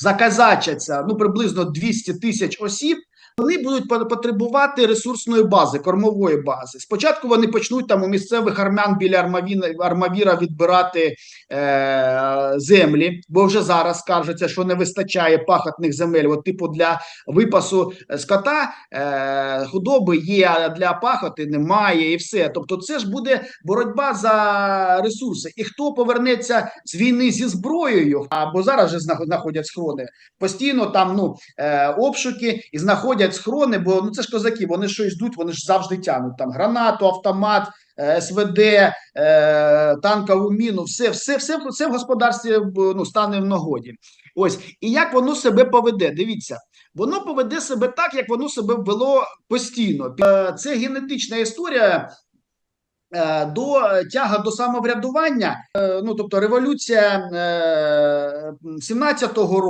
заказачаться ну приблизно 200 тисяч осіб. Вони будуть потребувати ресурсної бази, кормової бази. Спочатку вони почнуть там у місцевих армян біля Армавіна, Армавіра відбирати е, землі, бо вже зараз кажеться, що не вистачає пахотних земель. От, типу, для випасу е, скота е, худоби є, а для пахоти немає, і все. Тобто, це ж буде боротьба за ресурси. І хто повернеться з війни зі зброєю, або зараз вже знаходять схорони, постійно там ну е, обшуки і знаходять схорони, бо ну це ж козаки, вони що йдуть, вони ж завжди тягнуть там гранату, автомат, е, СВД, е, танкову міну, все, все, все, все в господарстві ну, стане в нагоді. Ось і як воно себе поведе. Дивіться, воно поведе себе так, як воно себе вело постійно. Е, Це генетична історія. е, До е, тяга до самоврядування, е, ну тобто революція е, 17-го року.